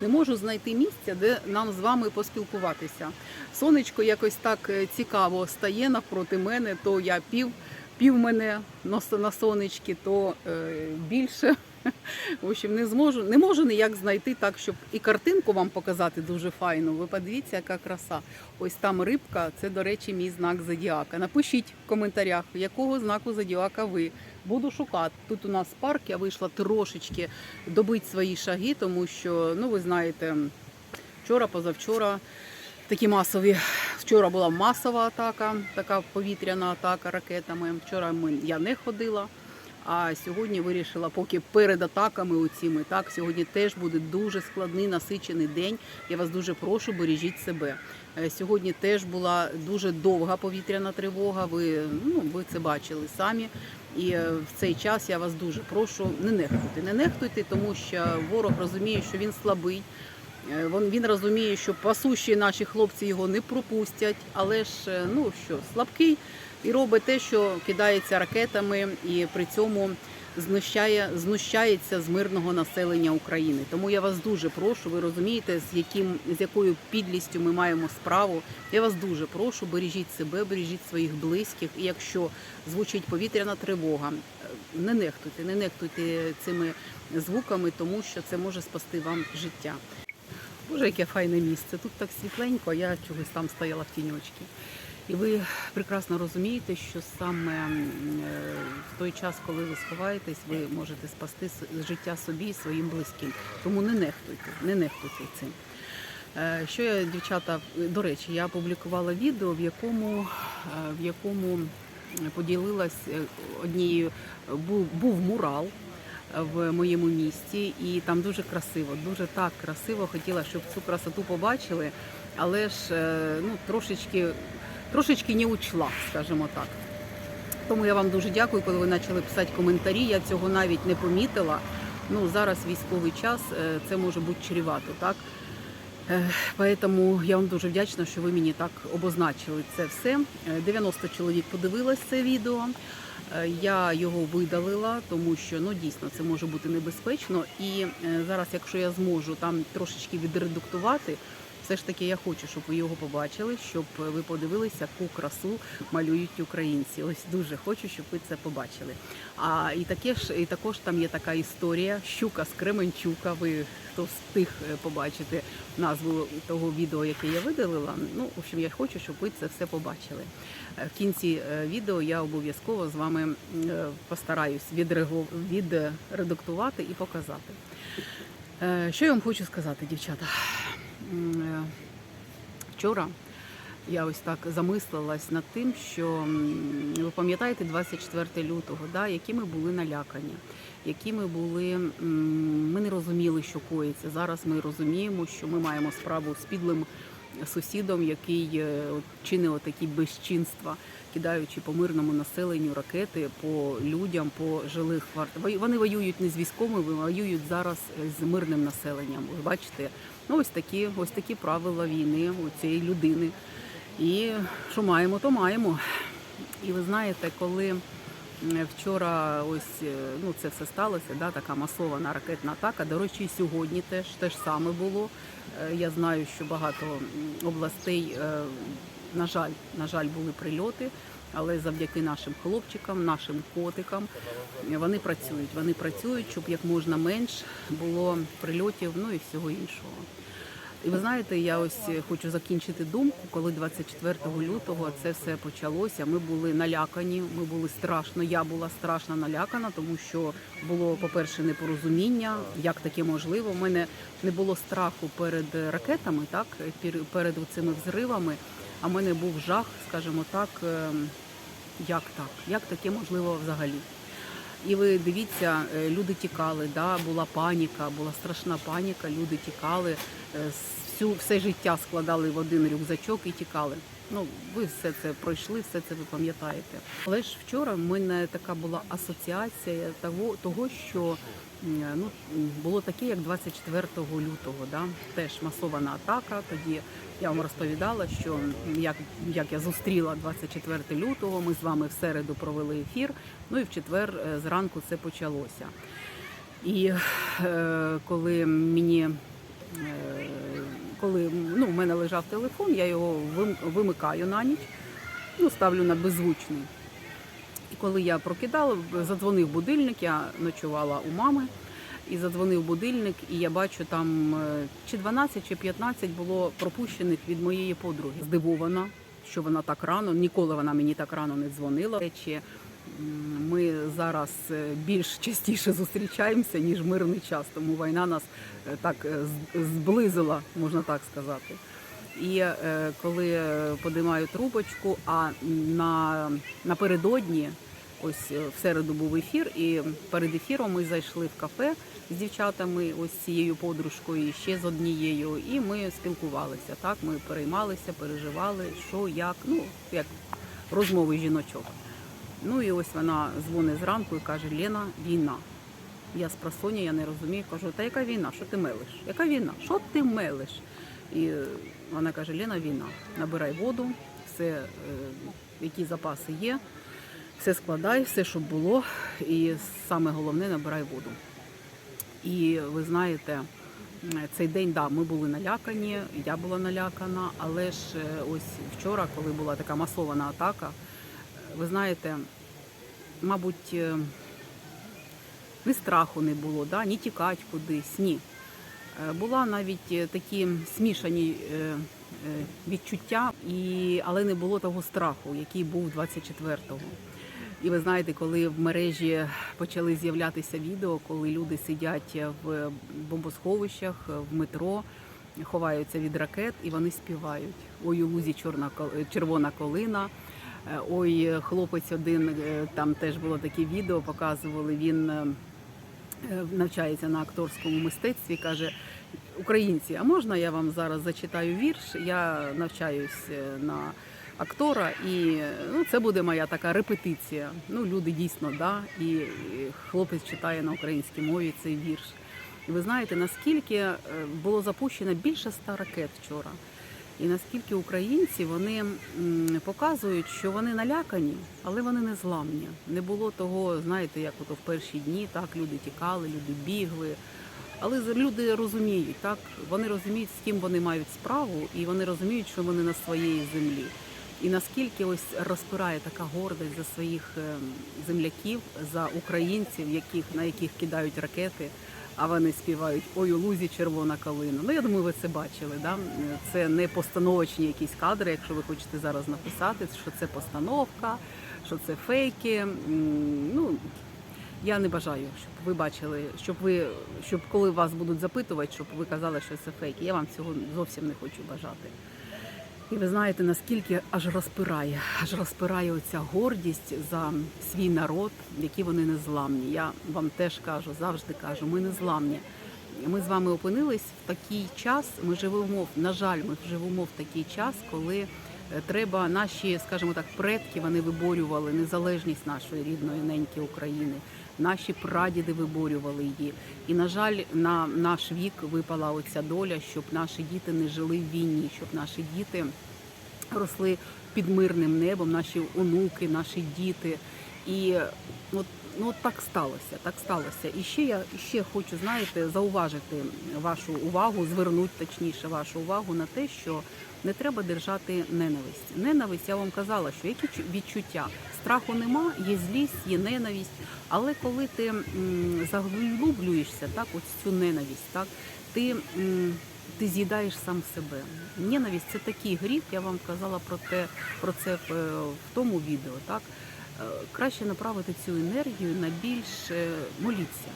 Не можу знайти місця, де нам з вами поспілкуватися. Сонечко якось так е, цікаво стає навпроти мене, то я пів, пів мене на на сонечки, то е, більше. В общем, не зможу, не можу ніяк знайти так, щоб і картинку вам показати дуже файну. Ви подивіться, яка краса. Ось там рибка, це, до речі, мій знак зодіака. Напишіть в коментарях, якого знаку зодіака ви. Буду шукати. Тут у нас парк, я вийшла трошечки добити свої шаги, тому що, ну ви знаєте, вчора, позавчора такі масові. Вчора була масова атака, така повітряна атака ракетами. Вчора я не ходила. А сьогодні вирішила, поки перед атаками оціми, так сьогодні теж буде дуже складний насичений день. Я вас дуже прошу, бережіть себе. Е, Сьогодні теж була дуже довга повітряна тривога. Ви ну ви це бачили самі. І е, в цей час я вас дуже прошу не нехтуйте, не нехтуйте, тому що ворог розуміє, що він слабий. Е, Він, розуміє, що пасущі наші хлопці його не пропустять, але ж ну що, слабкий і робить те, що кидається ракетами, і при цьому знущає, знущається з мирного населення України. Тому я вас дуже прошу. Ви розумієте, з яким з якою підлістю ми маємо справу. Я вас дуже прошу, бережіть себе, бережіть своїх близьких. І якщо звучить повітряна тривога, не нехтуйте, не нехтуйте цими звуками, тому що це може спасти вам життя. Боже, яке файне місце. Тут так світленько, я чогось там стояла в тіньочці. І ви прекрасно розумієте, що саме е, в той час, коли ви сховаєтесь, ви можете спасти життя собі і своїм близьким. Тому не нехтуйте, не нехтуйте цим. Е, Що я, дівчата, до речі, я опублікувала відео, в якому, е, в якому поділилась однією, був, був мурал в моєму місті, і там дуже красиво, дуже так красиво. Хотіла, щоб цю красоту побачили, але ж ну, трошечки, трошечки не учла, скажімо так. Тому я вам дуже дякую, коли ви почали писати коментарі. Я цього навіть не помітила. Ну зараз військовий час, е, це може бути чрівато, так? Е, Поэтому я вам дуже вдячна, що ви мені так обозначили це все. Е, 90 чоловік подивилось це відео. Е, Я його видалила, тому що ну дійсно це може бути небезпечно. І е, зараз, якщо я зможу там трошечки відредуктувати, все ж таки я хочу, щоб ви його побачили, щоб ви подивилися, яку красу малюють українці. Ось дуже хочу, щоб ви це побачили. А і таке ж, і також там є така історія щука з Кременчука. Ви хто встиг е, побачити назву того відео, яке я видалила. Ну, в общем, я хочу, щоб ви це все побачили. Е, В кінці е, відео я обов'язково з вами постараюсь відредактувати і показати. Що я вам хочу сказати, дівчата? Е, Вчора я ось так замислилась над тим, що ви пам'ятаєте 24 лютого, да, які ми були налякані, які ми були, ми не розуміли, що коїться. Зараз ми розуміємо, що ми маємо справу з підлим сусідом, який е, чинив такі безчинства, кидаючи по мирному населенню ракети по людям, по жилих кварталах. Вони воюють не з військовими, воюють зараз з мирним населенням. Ви бачите, ну ось такі, ось такі правила війни у цієї людини. І що маємо, то маємо. І ви знаєте, коли вчора ось е, ну це все сталося, да, така масована ракетна атака. До речі, сьогодні теж те ж саме було. Е, Я знаю, що багато областей, е, на жаль, на жаль, були прильоти, але завдяки нашим хлопчикам, нашим котикам, е, вони працюють. Вони працюють, щоб як можна менш було прильотів, ну і всього іншого. І ви знаєте, я ось хочу закінчити думку, коли 24 лютого це все почалося. Ми були налякані, ми були страшно. Я була страшно налякана, тому що було, по-перше, непорозуміння, як таке можливо. У мене не було страху перед ракетами, так пер- перед цими взривами. А в мене був жах, скажімо так, ем, як так, як таке можливо взагалі. І ви дивіться, е, люди тікали, да, була паніка, була страшна паніка, люди тікали, е, всю, все життя складали в один рюкзачок і тікали. Ну, ви все це пройшли, все це ви пам'ятаєте. Але ж вчора в мене така була асоціація того, того що ну, було таке, як 24 лютого, да? теж масована атака. Тоді я вам розповідала, що як, як я зустріла 24 лютого, ми з вами в середу провели ефір, ну і в четвер е, зранку це почалося. І е, коли мені е, коли ну, в мене лежав телефон, я його вимикаю на ніч, ну, ставлю на беззвучний. І коли я прокидала, задзвонив будильник, я ночувала у мами, і задзвонив будильник, і я бачу там е, чи 12, чи 15 було пропущених від моєї подруги. Здивована, що вона так рано, ніколи вона мені так рано не дзвонила. М, ми зараз е, більш частіше зустрічаємося, ніж мирний час, тому війна нас е, так е, зблизила, можна так сказати. І коли подимаю трубочку, а на, напередодні, ось в середу був ефір, і перед ефіром ми зайшли в кафе з дівчатами, ось цією подружкою, ще з однією, і ми спілкувалися. Так, ми переймалися, переживали, що, як, ну як розмови жіночок. Ну і ось вона дзвонить зранку і каже: Лена, війна. Я з просоні, я не розумію, кажу, та яка війна? Що ти мелиш? Яка війна? Що ти мелиш? І вона каже: Лена, війна, набирай воду, все, е, які запаси є, все складай, все, щоб було. І саме головне набирай воду. І ви знаєте, е, цей день, да, ми були налякані, я була налякана, але ж е, ось вчора, коли була така масована атака, ви знаєте, мабуть, е, ні страху не було, да, ні тікати кудись, ні. Е, Була навіть е, такі смішані відчуття, і, але не було того страху, який був 24-го. І ви знаєте, коли в мережі почали з'являтися відео, коли люди сидять в бомбосховищах, в метро, ховаються від ракет, і вони співають. Ой, у лузі чорна червона колина. Ой, хлопець один е, там теж було таке відео, показували. Він е, навчається на акторському мистецтві. каже: Українці, а можна я вам зараз зачитаю вірш? Я навчаюсь е, на актора, і ну, це буде моя така репетиція. Ну, люди дійсно, да, і хлопець читає на українській мові цей вірш. І ви знаєте, наскільки було запущено більше ста ракет вчора. І наскільки українці вони показують, що вони налякані, але вони не зламні. Не було того, знаєте, як ото в перші дні так люди тікали, люди бігли. Але люди розуміють, так вони розуміють, з ким вони мають справу, і вони розуміють, що вони на своїй землі. І наскільки ось розпирає така гордість за своїх ем, земляків, за українців, яких на яких кидають ракети, а вони співають Ой, у лузі червона калина. Ну я думаю, ви це бачили. Да? Це не постановочні якісь кадри, якщо ви хочете зараз написати, що це постановка, що це фейки. Ну я не бажаю, щоб ви бачили, щоб ви, щоб коли вас будуть запитувати, щоб ви казали, що це фейки. Я вам цього зовсім не хочу бажати. І ви знаєте, наскільки аж розпирає, аж розпирає оця гордість за свій народ, які вони незламні. Я вам теж кажу, завжди кажу, ми незламні. Ми з вами опинились в такий час. Ми живемо, на жаль, ми живемо в такий час, коли е, треба наші, скажімо так, предки вони виборювали незалежність нашої рідної неньки України. Наші прадіди виборювали її. І, на жаль, на наш вік випала оця доля, щоб наші діти не жили в війні, щоб наші діти росли під мирним небом, наші онуки, наші діти. І от, ну, так сталося. Так сталося. І ще я ще хочу, знаєте, зауважити вашу увагу, звернути точніше вашу увагу на те, що не треба держати ненависть. Ненависть, я вам казала, що які чу- відчуття страху нема, є злість, є ненависть. Але коли ти заглублюєшся, так, ось цю ненависть, так, ти. ти з'їдаєш сам себе. Ненависть це такий гріх, я вам казала про те, про це в, е, тому відео. Так краще направити цю енергію на більш е, моліться.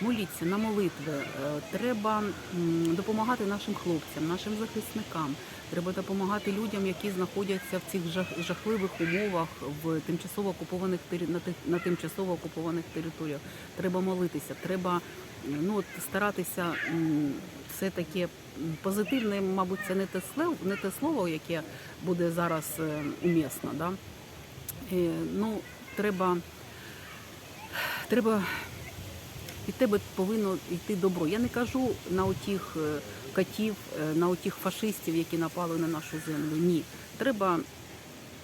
Моліться на молитви. Е, Треба допомагати нашим хлопцям, нашим захисникам. Треба допомагати людям, які знаходяться в цих жах- жахливих умовах в тимчасово окупованих на тимчасово окупованих територіях. Треба молитися, треба ну, от старатися все таки м, позитивне, мабуть, це не те слово, не те слово, яке буде зараз е, умісно. Да? Е, ну, треба, треба від тебе повинно йти добро. Я не кажу на отіх котів, катів, е, на отіх фашистів, які напали на нашу землю. Ні. Треба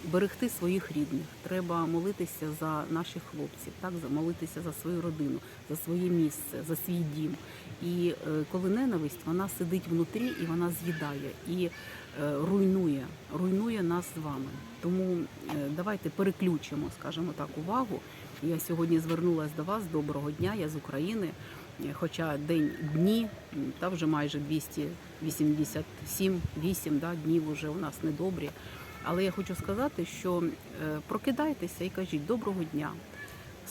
берегти своїх рідних. Треба молитися за наших хлопців, так молитися за свою родину, за своє місце, за свій дім. І е, коли ненависть, вона сидить внутрі і вона з'їдає і е, руйнує, руйнує нас з вами. Тому е, давайте переключимо, скажімо так, увагу. Я сьогодні звернулася до вас. Доброго дня, я з України. Хоча день дні, та вже майже 287 8 да, днів вже у нас недобрі. Але я хочу сказати, що е, прокидайтеся і кажіть доброго дня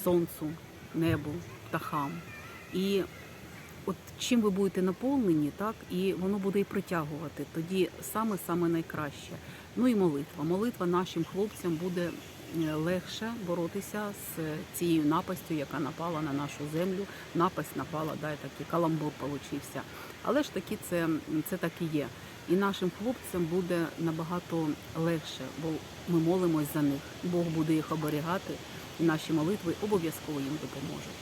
сонцю, небу, птахам. І от чим ви будете наповнені, так і воно буде і притягувати. Тоді саме саме найкраще. Ну і молитва. Молитва нашим хлопцям буде е, легше боротися з цією напастю, яка напала на нашу землю. Напасть напала, да, і такий каламбур получився. Але ж таки це, це так і є. І нашим хлопцям буде набагато легше, бо ми молимось за них. Бог буде їх оберігати, і наші молитви обов'язково їм допоможуть.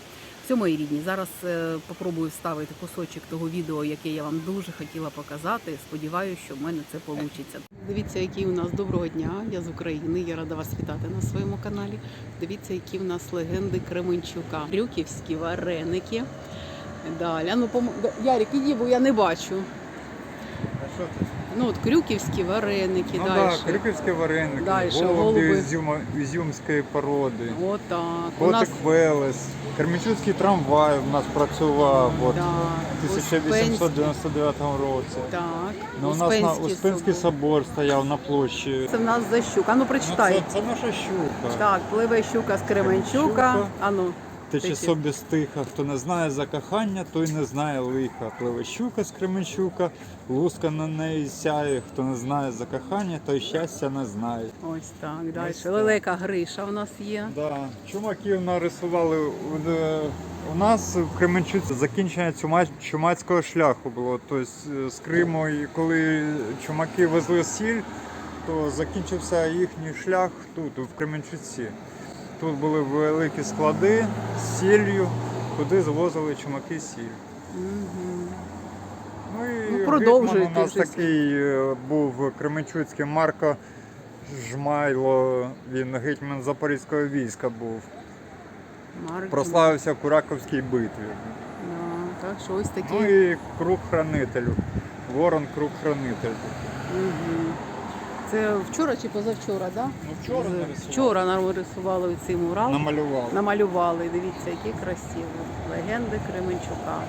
Все, мої рідні, зараз е, попробую вставити кусочок того відео, яке я вам дуже хотіла показати. Сподіваюся, що в мене це вийде. Дивіться, який у нас доброго дня. Я з України. Я рада вас вітати на своєму каналі. Дивіться, які в нас легенди Кременчука. Крюківські вареники. Далі. Ну, пом... Ярик, іди, бо я не бачу. Що? Ну, от крюківські вареники, Ну далі. так, крюківські вареники, Дальше, голуби, голуби. ізюма, ізюмської породи, Отак. У нас котик Велес, Кременчуцький трамвай в нас працював от, да, в 1899 році. Так, Ну, у нас на Успенський собор. собор стояв на площі. Це в нас за щука. А ну Ну, прочитай. це, це наша щука. Так, пливе щука з Кременчука. Кременчука. А ну. Тече собі стиха, хто не знає за кохання, той не знає лиха. Пливе щука з Кременчука, луска на неї сяє, хто не знає за кохання, той щастя не знає. Ось так, далі. Лелека Гриша у нас є. Да. Чумаків нарисували. У- е, нас в Кременчуці закінчення чума- чумацького шляху було. Тобто з Криму, і коли чумаки везли сіль, то закінчився їхній шлях тут, в Кременчуці. Тут були великі склади з сіллю, куди звозили чумаки сіль. Угу. Ну і Ну, гетьман у нас такий е, був Кременчуцький Марко Жмайло, він гетьман Запорізького війська був. Марк. Прославився в Кураковській битві. Да, так що ось такі. Ну і круг хранителю. Ворон круг хранитель. Угу. Це вчора чи позавчора, так? Да? Ну вчора нарисували. Вчора нарисували цей мурал. Намалювали. Намалювали. Дивіться, які красиві. Легенди Кременчука.